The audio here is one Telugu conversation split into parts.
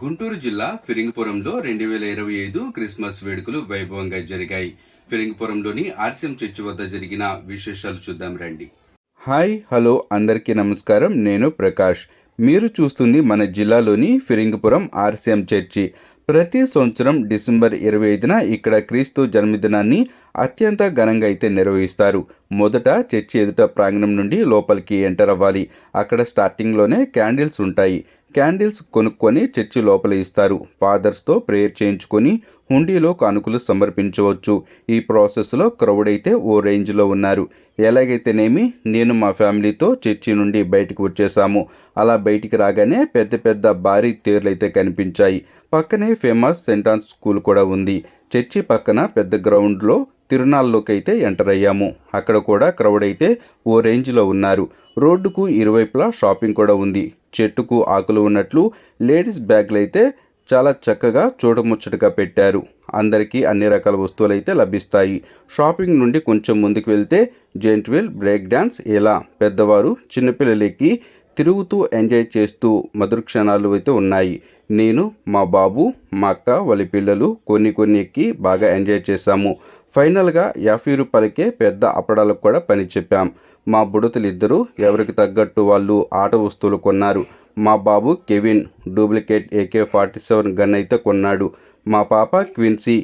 గుంటూరు జిల్లా ఫిరింగిపురంలో రెండు వేల ఇరవై ఐదు క్రిస్మస్ వేడుకలు వైభవంగా జరిగాయి. ఫిరింగిపురంలోని ఆర్సిఎం చర్చి వద్ద జరిగిన విశేషాలు చూద్దాం రండి. హాయ్ హలో అందరికీ నమస్కారం. నేను ప్రకాష్. మీరు చూస్తుంది మన జిల్లాలోని ఫిరింగిపురం ఆర్సిఎం చర్చి. ప్రతి సంవత్సరం డిసెంబర్ ఇరవై ఐదున ఇక్కడ క్రీస్తు జన్మదినాన్ని అత్యంత ఘనంగా అయితే నిర్వహిస్తారు. మొదట చర్చి ఎదుట ప్రాంగణం నుండి లోపలికి ఎంటర్ అవ్వాలి. అక్కడ స్టార్టింగ్లోనే క్యాండిల్స్ ఉంటాయి. క్యాండిల్స్ కొనుక్కొని చర్చి లోపల ఇస్తారు. ఫాదర్స్తో ప్రేయర్ చేయించుకొని హుండీలో కానుకలు సమర్పించవచ్చు. ఈ ప్రాసెస్లో క్రౌడ్ అయితే ఓ రేంజ్లో ఉన్నారు. ఎలాగైతేనేమి నేను మా ఫ్యామిలీతో చర్చి నుండి బయటకు వచ్చేసాము. అలా బయటికి రాగానే పెద్ద పెద్ద భారీ తేర్లు అయితే కనిపించాయి. పక్కనే ఫేమస్ సెంటాన్స్ స్కూల్ కూడా ఉంది. చర్చి పక్కన పెద్ద గ్రౌండ్లో తిరునాళ్ళలోకి అయితే ఎంటర్ అయ్యాము. అక్కడ కూడా క్రౌడ్ అయితే ఓ రేంజ్లో ఉన్నారు. రోడ్డుకు ఇరువైపులా షాపింగ్ కూడా ఉంది. చెట్టుకు ఆకులు ఉన్నట్లు లేడీస్ బ్యాగ్లు అయితే చాలా చక్కగా చూడముచ్చటగా పెట్టారు. అందరికీ అన్ని రకాల వస్తువులు అయితే లభిస్తాయి. షాపింగ్ నుండి కొంచెం ముందుకు వెళ్తే జెంట్ వీల్ బ్రేక్ డ్యాన్స్ ఇలా పెద్దవారు చిన్నపిల్లలకి తిరుగుతూ ఎంజాయ్ చేస్తూ మధుర క్షణాలు అయితే ఉన్నాయి. నేను మా బాబు మా అక్క వాళ్ళ పిల్లలు కొన్ని కొన్ని ఎక్కి బాగా ఎంజాయ్ చేశాము. ఫైనల్గా యాభై రూపాయలకే పెద్ద అప్పడాలకు కూడా పని చెప్పాం. మా బుడతలు ఇద్దరు ఎవరికి తగ్గట్టు వాళ్ళు ఆట వస్తువులు కొన్నారు. మా బాబు Kevin duplicate AK forty seven gun అయితే కొన్నాడు. మా పాప క్విన్సీ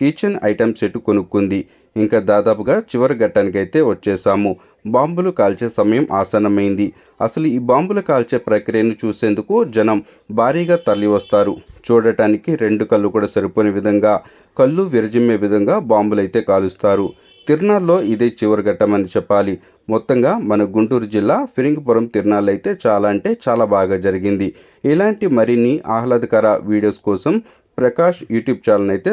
కిచెన్ ఐటమ్ సెట్ కొనుక్కుంది. ఇంకా దాదాపుగా చివరి ఘట్టానికైతే అయితే వచ్చేసాము. బాంబులు కాల్చే సమయం ఆసన్నమైంది. అసలు ఈ బాంబులు కాల్చే ప్రక్రియను చూసేందుకు జనం భారీగా తరలి వస్తారు. చూడటానికి రెండు కళ్ళు కూడా సరిపోని విధంగా కళ్ళు విరజిమ్మే విధంగా బాంబులు అయితే కాలుస్తారు. తిరునాళ్ళలో ఇదే చివరి ఘట్టమని చెప్పాలి. మొత్తంగా మన గుంటూరు జిల్లా ఫిరింగిపురం తిరునాళ్ళు అయితే చాలా అంటే చాలా బాగా జరిగింది. ఇలాంటి మరిన్ని ఆహ్లాదకర వీడియోస్ కోసం ప్రకాష్ యూట్యూబ్ ఛానల్ అయితే